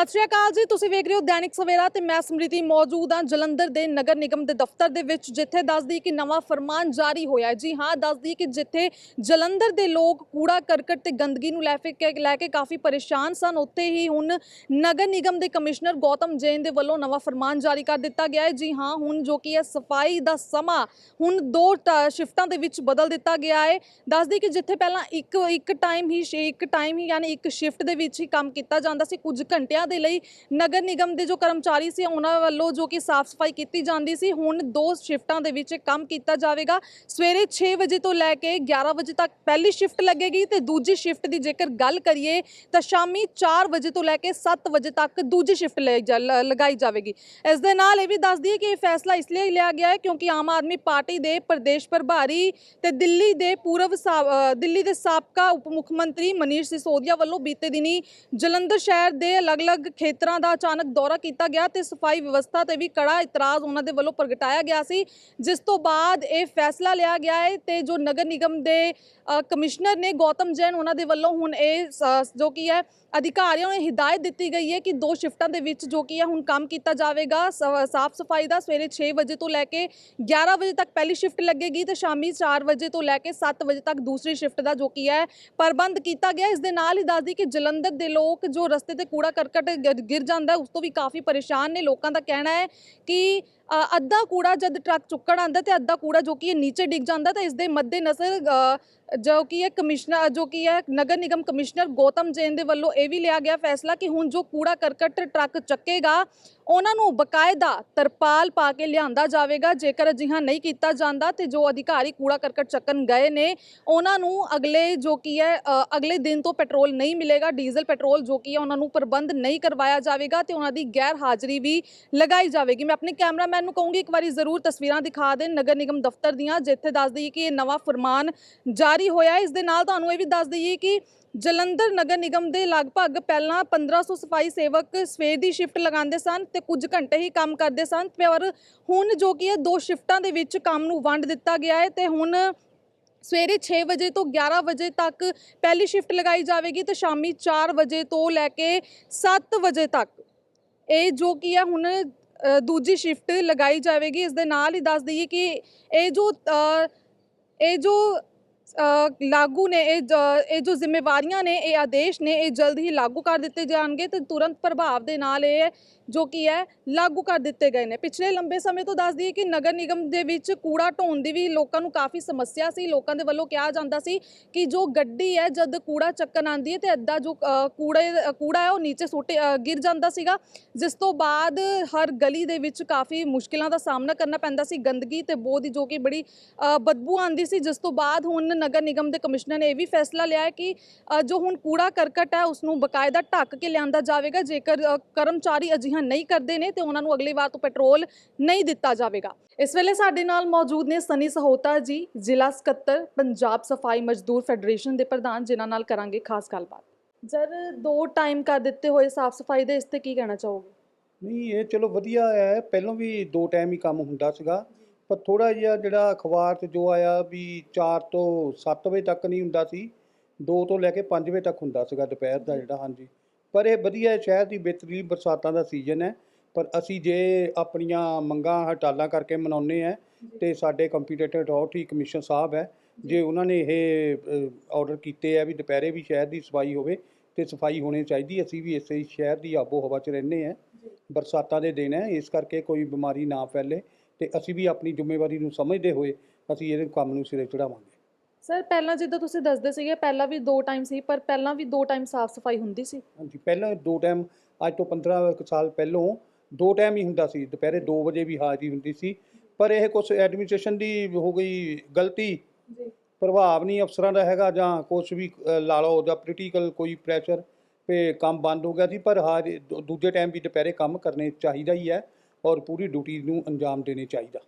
ਸਤਿ ਸ਼੍ਰੀ ਅਕਾਲ ਜੀ, ਤੁਸੀਂ ਵੇਖ ਰਹੇ ਹੋ ਦੈਨਿਕ ਸਵੇਰਾ ਤੇ ਮੈਂ ਸਮ੍ਰਿਤੀ ਮੌਜੂਦ ਹਾਂ ਜਲੰਧਰ ਦੇ ਨਗਰ ਨਿਗਮ ਦੇ ਦਫ਼ਤਰ ਦੇ ਵਿੱਚ, ਜਿੱਥੇ ਦੱਸਦੀ ਕਿ ਨਵਾਂ ਫਰਮਾਨ ਜਾਰੀ ਹੋਇਆ ਜੀ ਹਾਂ, ਦੱਸਦੀ ਕਿ ਜਿੱਥੇ ਜਲੰਧਰ ਦੇ ਲੋਕ ਕੂੜਾ ਕਰਕਟ ਤੇ ਗੰਦਗੀ ਨੂੰ ਲੈ ਕੇ ਲੈ ਕੇ ਕਾਫੀ ਪਰੇਸ਼ਾਨ ਸਨ, ਉੱਥੇ ਹੀ ਹੁਣ ਨਗਰ ਨਿਗਮ ਦੇ ਕਮਿਸ਼ਨਰ ਗੌਤਮ ਜੈਨ ਦੇ ਵੱਲੋਂ ਨਵਾਂ ਫਰਮਾਨ ਜਾਰੀ ਕਰ ਦਿੱਤਾ ਗਿਆ ਹੈ। ਜੀ ਹਾਂ, ਹੁਣ ਜੋ ਕਿ ਹੈ ਸਫ਼ਾਈ ਦਾ ਸਮਾਂ ਹੁਣ ਦੋ ਟ- ਸ਼ਿਫਟਾਂ ਦੇ ਵਿੱਚ ਬਦਲ ਦਿੱਤਾ ਗਿਆ ਹੈ। ਦੱਸਦੀ ਕਿ ਜਿੱਥੇ ਪਹਿਲਾਂ ਇੱਕ ਇੱਕ ਟਾਈਮ ਹੀ ਸ਼ੇ- ਇੱਕ ਟਾਈਮ ਹੀ, ਯਾਨੀ ਇੱਕ ਸ਼ਿਫਟ ਦੇ ਵਿੱਚ ਹੀ ਕੰਮ ਕੀਤਾ ਜਾਂਦਾ ਸੀ, ਕੁਝ ਘੰਟਿਆਂ ਦੇ ਲਈ ਨਗਰ ਨਿਗਮ ਦੇ ਜੋ ਕਰਮਚਾਰੀ ਸੀ, ਉਹਨਾਂ ਵੱਲੋਂ ਜੋ ਕਿ ਸਾਫ਼ ਸਫ਼ਾਈ ਕੀਤੀ ਜਾਂਦੀ ਸੀ, ਹੁਣ ਦੋ ਸ਼ਿਫਟਾਂ ਦੇ ਵਿੱਚ ਕੰਮ ਕੀਤਾ ਜਾਵੇਗਾ। ਸਵੇਰੇ 6 ਵਜੇ ਤੋਂ ਲੈ ਕੇ 11 ਵਜੇ ਤੱਕ ਪਹਿਲੀ ਸ਼ਿਫਟ ਲੱਗੇਗੀ ਤੇ ਦੂਜੀ ਸ਼ਿਫਟ ਦੀ ਜੇਕਰ ਗੱਲ ਕਰੀਏ, ਤਾਂ ਸ਼ਾਮੀ 4 ਵਜੇ ਤੋਂ ਲੈ ਕੇ 7 ਵਜੇ ਤੱਕ ਦੂਜੀ ਸ਼ਿਫਟ ਲਗਾਈ ਜਾਵੇਗੀ। ਇਸ ਦੇ ਨਾਲ ਇਹ ਵੀ ਦੱਸ ਦਈਏ ਕਿ ਇਹ ਫੈਸਲਾ ਇਸ ਲਈ ਲਿਆ ਗਿਆ ਹੈ ਕਿਉਂਕਿ ਆਮ ਆਦਮੀ ਪਾਰਟੀ ਦੇ ਪ੍ਰਦੇਸ਼ ਪ੍ਰਭਾਰੀ ਤੇ ਦਿੱਲੀ ਦੇ ਪੂਰਵ ਦਿੱਲੀ ਦੇ ਸਾਬਕਾ ਉਪ ਮੁੱਖ ਮੰਤਰੀ ਮਨੀਸ਼ ਸਿਸੋਦੀਆ ਵੱਲੋਂ ਬੀਤੇ ਦਿਨੀ ਜਲੰਧਰ ਸ਼ਹਿਰ ਦੇ ਅਲੱਗ-ਅਲੱਗ ਖੇਤਰਾਂ ਦਾ ਅਚਾਨਕ ਦੌਰਾ ਕੀਤਾ ਗਿਆ ਤੇ ਸਫ਼ਾਈ ਵਿਵਸਥਾ ਤੇ ਵੀ ਕੜਾ ਇਤਰਾਜ਼ ਉਹਨਾਂ ਦੇ ਵੱਲੋਂ ਪ੍ਰਗਟਾਇਆ ਗਿਆ ਸੀ। ਜਿਸ ਤੋਂ ਬਾਅਦ ਇਹ ਫੈਸਲਾ ਲਿਆ ਗਿਆ ਹੈ ਤੇ ਜੋ ਨਗਰ ਨਿਗਮ ਦੇ ਕਮਿਸ਼ਨਰ ਨੇ ਗੌਤਮ ਜੈਨ ਉਹਨਾਂ ਦੇ ਵੱਲੋਂ ਹੁਣ ਇਹ ਜੋ ਕੀ ਹੈ, ਅਧਿਕਾਰੀਆਂ ਨੂੰ ਹਿਦਾਇਤ ਦਿੱਤੀ ਗਈ ਹੈ ਕਿ ਦੋ ਸ਼ਿਫਟਾਂ ਦੇ ਵਿੱਚ ਜੋ ਕੀ ਹੈ ਹੁਣ ਕੰਮ ਕੀਤਾ ਜਾਵੇਗਾ। ਸ- ਸਾਫ਼ ਸਫ਼ਾਈ ਦਾ ਸਵੇਰੇ 6 ਵਜੇ ਤੋਂ ਲੈ ਕੇ 11 ਵਜੇ ਤੱਕ ਪਹਿਲੀ ਸ਼ਿਫਟ ਲੱਗੇਗੀ ਤੇ ਸ਼ਾਮੀ 4 ਵਜੇ ਤੋਂ ਲੈ ਕੇ 7 ਵਜੇ ਤੱਕ ਦੂਸਰੀ ਸ਼ਿਫਟ ਦਾ ਜੋ ਕੀ ਹੈ ਪ੍ਰਬੰਧ ਕੀਤਾ ਗਿਆ। ਇਸ ਦੇ ਨਾਲ ਹੀ ਦੱਸਦੀ ਕਿ ਜਲੰਧਰ ਦੇ ਲੋਕ ਜੋ ਰਸਤੇ ਤੇ ਕੂੜਾ ਕਰਕਟ ਗਿ- ਗਿਰ ਜਾਂਦਾ ਉਸ ਤੋਂ ਵੀ ਕਾਫੀ ਪਰੇਸ਼ਾਨ ਨੇ। ਲੋਕਾਂ ਦਾ ਕਹਿਣਾ ਹੈ ਕਿ ਅ, ਅੱਧਾ ਕੂੜਾ ਜਦ ਟਰੱਕ ਚੁੱਕਣ ਆਉਂਦਾ ਤੇ ਅੱਧਾ ਕੂੜਾ ਜੋ ਕਿ ਇਹ ਨੀਚੇ ਡਿੱਗ ਜਾਂਦਾ ਤਾਂ ਇਸ ਦੇ ਮੱਦੇਨਜ਼ਰ ਅ, ਜੋ ਕਿ ਹੈ ਕਮਿਸ਼ਨਰ, ਜੋ ਕਿ ਹੈ ਨਗਰ ਨਿਗਮ ਕਮਿਸ਼ਨਰ ਗੌਤਮ ਜੈਨ ਦੇ ਵੱਲੋਂ ਇਹ ਵੀ ਲਿਆ ਗਿਆ ਫੈਸਲਾ ਕਿ ਹੁਣ ਜੋ ਕੂੜਾ ਕਰਕਟ ਟਰੱਕ ਚੱਕੇਗਾ, ਉਹਨਾਂ ਨੂੰ ਬਕਾਇਦਾ ਤਰਪਾਲ ਪਾ ਕੇ ਲਿਆਂਦਾ ਜਾਵੇਗਾ, ਜੇਕਰ ਅਜਿਹਾ ਨਹੀਂ ਕੀਤਾ ਜਾਂਦਾ ਤੇ ਜੋ ਅਧਿਕਾਰੀ ਕੂੜਾ ਕਰਕਟ ਚੱਕਣ ਗਏ ਨੇ, ਉਹਨਾਂ ਨੂੰ ਅਗਲੇ ਜੋ ਕੀ ਹੈ ਅਗਲੇ ਦਿਨ ਤੋਂ ਪੈਟਰੋਲ ਨਹੀਂ ਮਿਲੇਗਾ, ਡੀਜ਼ਲ ਪੈਟਰੋਲ ਜੋ ਕੀ ਹੈ, ਉਹਨਾਂ ਨੂੰ ਪ੍ਰਬੰਧ ਨਹੀਂ ਕਰਵਾਇਆ ਜਾਵੇਗਾ ਤੇ ਉਹਨਾਂ ਦੀ ਗੈਰ ਹਾਜ਼ਰੀ ਵੀ ਲਗਾਈ ਜਾਵੇਗੀ। ਮੈਂ ਆਪਣੇ ਕੈਮਰਾਮੈਨ ਨੂੰ ਕਹੂੰਗੀ, ਇੱਕ ਵਾਰੀ ਜ਼ਰੂਰ ਤਸਵੀਰਾਂ ਦਿਖਾ ਦੇਣ ਨਗਰ ਨਿਗਮ ਦਫ਼ਤਰ ਦੀਆਂ, ਜਿੱਥੇ ਦੱਸ ਦਈਏ ਕਿ ਇਹ ਨਵਾਂ ਫਰਮਾਨ ਜਾਰੀ ਹੋਇਆ, ਇਸ ਦੇ ਨਾਲ ਤੁਹਾਨੂੰ ਇਹ ਵੀ ਦੱਸ ਦਈਏ ਕਿ ਜਲੰਧਰ ਨਗਰ ਨਿਗਮ ਦੇ ਲਗਭਗ ਪਹਿਲਾਂ 1500 ਸਫ਼ਾਈ ਸੇਵਕ ਸਵੇਰ ਦੀ ਸ਼ਿਫਟ ਲਗਾਉਂਦੇ ਸਨ ਤੇ ਕੁਝ ਘੰਟੇ ਹੀ ਕੰਮ ਕਰਦੇ ਸਨ, ਪਰ ਹੁਣ ਜੋ ਕਿ ਹੈ ਦੋ ਸ਼ਿਫਟਾਂ ਦੇ ਵਿੱਚ ਕੰਮ ਨੂੰ ਵੰਡ ਦਿੱਤਾ ਗਿਆ ਹੈ ਤੇ ਹੁਣ ਸਵੇਰੇ 6 ਵਜੇ ਤੋਂ 11 ਵਜੇ ਤੱਕ ਪਹਿਲੀ ਸ਼ਿਫਟ ਲਗਾਈ ਜਾਵੇਗੀ ਤੇ ਸ਼ਾਮੀ 4 ਵਜੇ ਤੋਂ ਲੈ ਕੇ 7 ਵਜੇ ਤੱਕ। ਇਹ ਜੋ ਕੀ ਹੈ ਹੁਣ ਦੂਜੀ ਸ਼ਿਫਟ ਲਗਾਈ ਜਾਵੇਗੀ, ਇਸ ਦੇ ਨਾਲ ਹੀ ਦੱਸ ਦਈਏ ਕਿ ਇਹ ਜੋ ਇਹ ਜੋ ਲਾਗੂ ਨੇ ਇਹ ਇਹ ਜੋ ਜ਼ਿੰਮੇਵਾਰੀਆਂ ਨੇ, ਇਹ ਆਦੇਸ਼ ਨੇ, ਇਹ ਜਲਦ ਹੀ ਲਾਗੂ ਕਰ ਦਿੱਤੇ ਜਾਣਗੇ ਤੇ ਤੁਰੰਤ ਪ੍ਰਭਾਵ ਦੇ ਨਾਲ ਇਹ ਜੋ ਕੀ ਹੈ, ਲਾਗੂ ਕਰ ਦਿੱਤੇ ਗਏ ਨੇ। ਪਿਛਲੇ ਲੰਬੇ ਸਮੇਂ ਤੋਂ ਦੱਸ ਦਈਏ ਕਿ ਨਗਰ ਨਿਗਮ ਦੇ ਵਿੱਚ ਕੂੜਾ ਢੋਣ ਦੀ ਵੀ ਲੋਕਾਂ ਨੂੰ ਕਾਫੀ ਸਮੱਸਿਆ ਸੀ। ਲੋਕਾਂ ਦੇ ਵੱਲੋਂ ਕਿਹਾ ਜਾਂਦਾ ਸੀ ਕਿ ਜੋ ਗੱਡੀ ਹੈ, ਜਦ ਕੂੜਾ ਚੱਕਣ ਆਂਦੀ ਹੈ ਤੇ ਅੱਧਾ ਜੋ ਕੂੜੇ, ਕੂੜਾ ਹੈ, ਉਹ ਨੀਚੇ ਸੁੱਟ ਗਿਰ ਜਾਂਦਾ ਸੀਗਾ। ਜਿਸ ਤੋਂ ਬਾਅਦ ਹਰ ਗਲੀ ਦੇ ਵਿੱਚ ਕਾਫੀ ਮੁਸ਼ਕਿਲਾਂ ਦਾ ਸਾਹਮਣਾ ਕਰਨਾ ਪੈਂਦਾ ਸੀ। ਗੰਦਗੀ ਤੇ ਬੋਧ ਜੋ ਕਿ ਬੜੀ ਬਦਬੂ ਆਂਦੀ ਸੀ। ਜਿਸ ਤੋਂ ਬਾਅਦ ਹੁਣ ਨਗਰ ਨਿਗਮ ਦੇ ਕਮਿਸ਼ਨਰ ਨੇ ਇਹ ਵੀ ਫੈਸਲਾ ਲਿਆ ਹੈ ਕਿ ਜੋ ਹੁਣ ਕੂੜਾ ਕਰਕਟ ਹੈ ਉਸ ਨੂੰ ਬਕਾਇਦਾ ਢੱਕ ਕੇ ਲਿਆਂਦਾ ਜਾਵੇਗਾ। ਜੇਕਰ ਕਰਮਚਾਰੀ ਅਜਿਹਾ ਨਹੀਂ ਕਰਦੇ ਨੇ ਤੇ ਉਹਨਾਂ ਨੂੰ ਅਗਲੀ ਵਾਰ ਤੋਂ ਪੈਟਰੋਲ ਨਹੀਂ ਦਿੱਤਾ ਜਾਵੇਗਾ। ਇਸ ਵੇਲੇ ਸਾਡੇ ਨਾਲ ਮੌਜੂਦ ਨੇ ਸਨੀ ਸਹੋਤਾ ਜੀ, ਜ਼ਿਲ੍ਹਾ ਸਕੱਤਰ, ਪੰਜਾਬ ਸਫ਼ਾਈ ਮਜ਼ਦੂਰ ਫੈਡਰੇਸ਼ਨ ਦੇ ਪ੍ਰਧਾਨ, ਜਿਨ੍ਹਾਂ ਨਾਲ ਕਰਾਂਗੇ ਖਾਸ ਗੱਲਬਾਤ। ਜਰ ਦੋ ਟਾਈਮ ਕਰ ਦਿੱਤੇ ਹੋਏ ਸਾਫ਼ ਸਫ਼ਾਈ ਦੇ, ਇਸ ਤੇ ਕੀ ਕਹਿਣਾ ਚਾਹੋਗੇ? ਨਹੀਂ, ਇਹ ਚਲੋ ਵਧੀਆ ਹੈ, ਪਹਿਲਾਂ ਵੀ ਦੋ ਟਾਈਮ ਹੀ ਕੰਮ ਹੁੰਦਾ ਸੀਗਾ, ਪਰ ਥੋੜਾ ਜਿਹਾ ਜਿਹੜਾ ਅਖਬਾਰ 'ਚ ਜੋ ਆਇਆ ਵੀ 4 ਤੋਂ 7 ਵਜੇ ਤੱਕ ਨਹੀਂ ਹੁੰਦਾ ਸੀ 2 ਤੋਂ ਲੈ ਕੇ 5 ਵਜੇ ਤੱਕ ਹੁੰਦਾ ਸੀਗਾ ਦੁਪਹਿਰ ਦਾ ਜਿਹੜਾ, ਹਾਂਜੀ। ਪਰ ਇਹ ਵਧੀਆ ਸ਼ਹਿਰ ਦੀ ਬਿਹਤਰੀ ਬਰਸਾਤਾਂ ਦਾ ਸੀਜ਼ਨ ਹੈ। ਪਰ ਅਸੀਂ ਜੇ ਆਪਣੀਆਂ ਮੰਗਾਂ, ਹੜਤਾਲਾਂ ਕਰਕੇ ਮਨਾਉਂਦੇ ਆ ਤੇ ਸਾਡੇ ਕੰਪੀਟੀਟਿਵ ਅਥਾਰਟੀ ਕਮਿਸ਼ਨ ਸਾਹਿਬ ਹੈ। ਜੇ ਉਹਨਾਂ ਨੇ ਇਹ ਆਰਡਰ ਕੀਤੇ ਆ ਵੀ ਦੁਪਹਿਰੇ ਵੀ ਸ਼ਹਿਰ ਦੀ ਸਫ਼ਾਈ ਹੋਵੇ ਤੇ ਸਫ਼ਾਈ ਹੋਣੀ ਚਾਹੀਦੀ, ਅਸੀਂ ਵੀ ਇਸੇ ਸ਼ਹਿਰ ਦੀ ਆਬੋ ਹਵਾ 'ਚ ਰਹਿੰਦੇ ਆ ਬਰਸਾਤਾਂ ਦੇ ਦਿਨ ਹੈ, ਇਸ ਕਰਕੇ ਕੋਈ ਬਿਮਾਰੀ ਨਾ ਫੈਲੇ ਤੇ ਅਸੀਂ ਵੀ ਆਪਣੀ ਜ਼ਿੰਮੇਵਾਰੀ ਨੂੰ ਸਮਝਦੇ ਹੋਏ ਅਸੀਂ ਇਹਦੇ ਕੰਮ ਨੂੰ ਸਿਰੇ ਚੜਾਵਾਂਗੇ ਸਰ ਪਹਿਲਾਂ ਜਿੱਦਾਂ ਤੁਸੀਂ ਦੱਸਦੇ ਸੀਗੇ ਪਹਿਲਾਂ ਵੀ ਦੋ ਟਾਈਮ ਸੀ ਪਰ ਪਹਿਲਾਂ ਵੀ ਦੋ ਟਾਈਮ ਸਾਫ਼ ਸਫ਼ਾਈ ਹੁੰਦੀ ਸੀ। ਹਾਂਜੀ ਪਹਿਲਾਂ ਦੋ ਟਾਈਮ ਅੱਜ ਤੋਂ 15 ਕੁ ਸਾਲ ਪਹਿਲੋਂ ਦੋ ਟਾਈਮ ਹੀ ਹੁੰਦਾ ਸੀ। ਦੁਪਹਿਰੇ 2 ਵਜੇ ਵੀ ਹਾਜ਼ਰੀ ਹੁੰਦੀ ਸੀ। ਪਰ ਇਹ ਕੁਝ ਐਡਮਿਨਿਸਟ੍ਰੇਸ਼ਨ ਦੀ ਹੋ ਗਈ ਗਲਤੀ। ਜੀ। ਪ੍ਰਭਾਵ ਨਹੀਂ ਅਫਸਰਾਂ ਦਾ ਹੈਗਾ ਜਾਂ ਕੁਝ ਵੀ ਅ, ਲਾ ਲਓ ਜਾਂ ਪੋਲੀਟੀਕਲ ਕੋਈ ਪ੍ਰੈਸ਼ਰ ਤੇ ਕੰਮ ਬੰਦ ਹੋ ਗਿਆ ਸੀ ਪਰ ਹਾਜ ਦੂ- ਦੂਜੇ ਟਾਈਮ ਵੀ ਦੁਪਹਿਰੇ ਕੰਮ ਕਰਨੇ ਚਾਹੀਦਾ ਹੀ ਹੈ ਔਰ ਪੂਰੀ ਡਿਊਟੀ ਨੂੰ ਅੰਜਾਮ ਦੇਣੇ ਚਾਹੀਦਾ।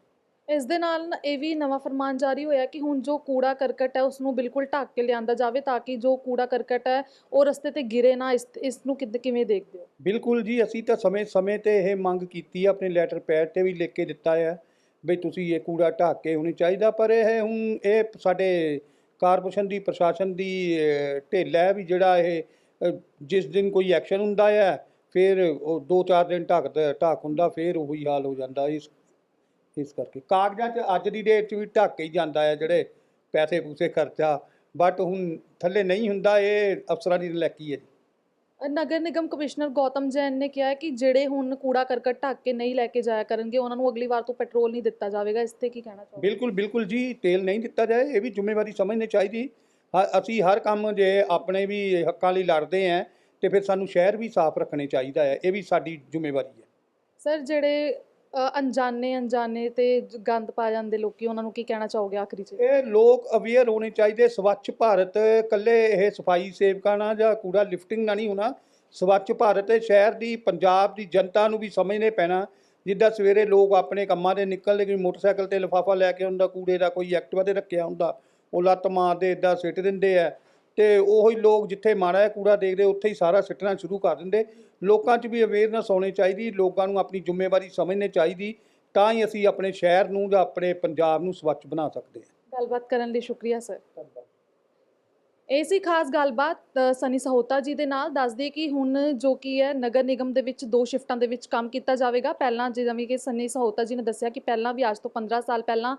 ਇਸ ਦੇ ਨਾਲ ਨਾ ਇਹ ਵੀ ਨਵਾਂ ਫਰਮਾਨ ਜਾਰੀ ਹੋਇਆ ਕਿ ਹੁਣ ਜੋ ਕੂੜਾ ਕਰਕਟ ਹੈ ਉਸ ਨੂੰ ਬਿਲਕੁਲ ਢੱਕ ਕੇ ਲਿਆਂਦਾ ਜਾਵੇ ਤਾਂ ਕਿ ਜੋ ਕੂੜਾ ਕਰਕਟ ਹੈ ਉਹ ਰਸਤੇ ਤੇ ਗਿਰੇ ਨਾ ਇਸ ਇਸ ਨੂੰ ਕਿੱਦ- ਕਿਵੇਂ ਦੇਖਦੇ ਹੋ? ਬਿਲਕੁਲ ਜੀ ਅਸੀਂ ਤਾਂ ਸਮੇਂ-ਸਮੇਂ ਤੇ ਇਹ ਮੰਗ ਕੀਤੀ ਹੈ ਆਪਣੇ ਲੈਟਰ ਪੈਡ ਤੇ ਵੀ ਲਿਖ ਕੇ ਦਿੱਤਾ ਹੈ ਵੀ ਤੁਸੀਂ ਇਹ ਕੂੜਾ ਢੱਕ ਕੇ ਹੋਣੀ ਚਾਹੀਦਾ ਪਰ ਇਹ ਹੁਣ ਇਹ ਸਾਡੇ ਕਾਰਪੋਰੇਸ਼ਨ ਦੀ ਪ੍ਰਸ਼ਾਸਨ ਦੀ ਅ, ਢਿੱਲ ਹੈ ਵੀ ਜਿਹੜਾ ਇਹ ਅ, ਜਿਸ ਦਿਨ ਕੋਈ ਐਕਸ਼ਨ ਹੁੰਦਾ ਹੈ ਫਿਰ ਉਹ 2-4 ਦਿਨ ਢੱਕ ਢੱਕ ਹੁੰਦਾ ਫਿਰ ਉਹੀ ਹਾਲ ਹੋ ਜਾਂਦਾ ਇਸ ਇਸ ਕਰਕੇ। ਕਾਗਜ਼ਾਂ 'ਚ ਅੱਜ ਦੀ ਡੇਟ 'ਚ ਵੀ ਢੱਕ ਹੀ ਜਾਂਦਾ ਹੈ ਜਿਹੜੇ ਪੈਸੇ ਪੂਸੇ ਖਰਚਾ ਬਟ ਹੁਣ ਥੱਲੇ ਨਹੀਂ ਹੁੰਦਾ ਇਹ ਅਫਸਰਾਂ ਦੀ ਨਲਾਇਕੀ ਹੈ ਜੀ। ਨਗਰ ਨਿਗਮ ਕਮਿਸ਼ਨਰ ਗੌਤਮ ਜੈਨ ਨੇ ਕਿਹਾ ਕਿ ਜਿਹੜੇ ਹੁਣ ਕੂੜਾ ਕਰਕਟ ਢੱਕ ਕੇ ਨਹੀਂ ਲੈ ਕੇ ਜਾਇਆ ਕਰਨਗੇ ਉਹਨਾਂ ਨੂੰ ਅਗਲੀ ਵਾਰ ਤੋਂ ਪੈਟਰੋਲ ਨਹੀਂ ਦਿੱਤਾ ਜਾਵੇਗਾ। ਇਸ ਤੇ ਕੀ ਕਹਿਣਾ ਚਾਹੋਗੇ? ਬਿਲਕੁਲ ਬਿਲਕੁਲ ਜੀ ਤੇਲ ਨਹੀਂ ਦਿੱਤਾ ਜਾਏ ਇਹ ਵੀ ਜ਼ਿੰਮੇਵਾਰੀ ਸਮਝਣੀ ਚਾਹੀਦੀ। ਹ- ਅਸੀਂ ਹਰ ਕੰਮ ਜੇ ਆਪਣੇ ਵੀ ਹੱਕਾਂ ਲਈ ਲੜਦੇ ਆਂ ਤੇ ਫਿਰ ਸਾਨੂੰ ਸ਼ਹਿਰ ਵੀ ਸਾਫ਼ ਰੱਖਣੇ ਚਾਹੀਦਾ ਹੈ ਇਹ ਵੀ ਸਾਡੀ ਜ਼ਿੰਮੇਵਾਰੀ ਹੈ। ਸਰ ਜਿਹੜੇ ਅਣਜਾਣੇ ਅਣਜਾਣੇ ਤੇ ਗੰਦ ਪਾ ਜਾਂਦੇ ਲੋਕੀ, ਉਹਨਾਂ ਨੂੰ ਕੀ ਕਹਿਣਾ ਚਾਹੋਗੇ ਆਖਰੀ 'ਚ? ਇਹ ਲੋਕ ਅਵੇਅਰ ਹੋਣੇ ਚਾਹੀਦੇ, ਸਵੱਛ ਭਾਰਤ ਕੱਲੇ ਇਹ ਸਫ਼ਾਈ ਸੇਵਕਾਂ ਨਾਲ ਜਾਂ ਕੂੜਾ ਲਿਫਟਿੰਗ ਨਾਲ ਨਹੀਂ ਹੋਣਾ। ਸਵੱਛ ਭਾਰਤ ਇਹ ਸ਼ਹਿਰ ਦੀ, ਪੰਜਾਬ ਦੀ ਜਨਤਾ ਨੂੰ ਵੀ ਸਮਝਣੇ ਪੈਣਾ। ਜਿੱਦਾਂ ਸਵੇਰੇ ਲੋਕ ਆਪਣੇ ਕੰਮਾਂ ਦੇ ਨਿਕਲਦੇ, ਕੋਈ ਮੋਟਰਸਾਈਕਲ ਤੇ ਲਿਫਾਫਾ ਲੈ ਕੇ ਹੁੰਦਾ ਕੂੜੇ ਦਾ ਕੋਈ ਐਕਟਿਵਾ ਤੇ ਰੱਖਿਆ ਹੁੰਦਾ, ਉਹ ਲੱਤ ਮਾਰਦੇ ਇਦਾਂ ਸਿੱਟ ਦਿੰਦੇ ਆ। ਤੇ ਉਹੀ ਲੋਕ ਜਿੱਥੇ ਮਾੜਾ ਕੂੜਾ ਦੇਖਦੇ, ਉੱਥੇ ਹੀ ਸਾਰਾ ਸਿੱਟਣਾ ਸ਼ੁਰੂ ਕਰ ਦਿੰਦੇ। ਲੋਕਾਂ 'ਚ ਵੀ ਅਵੇਅਰਨੈਸ ਹੋਣੀ ਚਾਹੀਦੀ, ਲੋਕਾਂ ਨੂੰ ਆਪਣੀ ਜ਼ਿੰਮੇਵਾਰੀ ਸਮਝਣੀ ਚਾਹੀਦੀ, ਤਾਂ ਹੀ ਅਸੀਂ ਆਪਣੇ ਸ਼ਹਿਰ ਨੂੰ ਜਾਂ ਆਪਣੇ ਪੰਜਾਬ ਨੂੰ ਸਵੱਛ ਬਣਾ ਸਕਦੇ ਹਾਂ। ਗੱਲਬਾਤ ਕਰਨ ਲਈ ਸ਼ੁਕਰੀਆ, ਸਰ। ਇਹ ਸੀ ਖਾਸ ਗੱਲਬਾਤ ਅ, ਸਨੀ ਸਹੋਤਾ ਜੀ ਦੇ ਨਾਲ ਦੱਸਦੇ ਕਿ ਹੁਣ ਜੋ ਕੀ ਹੈ ਨਗਰ ਨਿਗਮ ਦੇ ਵਿੱਚ ਦੋ ਸ਼ਿਫਟਾਂ ਦੇ ਵਿੱਚ ਕੰਮ ਕੀਤਾ ਜਾਵੇਗਾ। ਪਹਿਲਾਂ ਜਿਵੇਂ ਕਿ ਸਨੀ ਸਹੋਤਾ ਜੀ ਨੇ ਦੱਸਿਆ ਕਿ ਪਹਿਲਾਂ ਵੀ ਅੱਜ ਤੋਂ 15 ਸਾਲ ਪਹਿਲਾਂ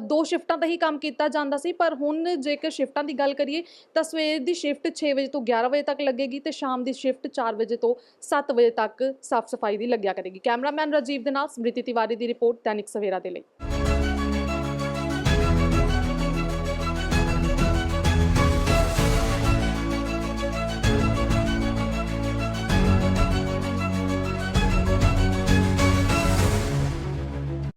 ਦੋ ਸ਼ਿਫਟਾਂ ਦਾ ਹੀ ਕੰਮ ਕੀਤਾ ਜਾਂਦਾ ਸੀ ਪਰ ਹੁਣ ਜੇਕਰ ਸ਼ਿਫਟਾਂ ਦੀ ਗੱਲ ਕਰੀਏ ਤਾਂ ਸਵੇਰ ਦੀ ਸ਼ਿਫਟ 6 ਵਜੇ ਤੋਂ 11 ਵਜੇ ਤੱਕ ਲੱਗੇਗੀ ਤੇ ਸ਼ਾਮ ਦੀ ਸ਼ਿਫਟ 4 ਵਜੇ ਤੋਂ 7 ਵਜੇ ਤੱਕ ਸਾਫ਼ ਸਫ਼ਾਈ ਦੀ ਲੱਗਿਆ ਕਰੇਗੀ। ਕੈਮਰਾਮੈਨ ਰਾਜੀਵ ਦੇ ਨਾਲ ਸਮ੍ਰਿਤੀ ਤਿਵਾਰੀ ਦੀ ਰਿਪੋਰਟ ਦੈਨਿਕ ਸਵੇਰਾ ਦੇ ਲਈ।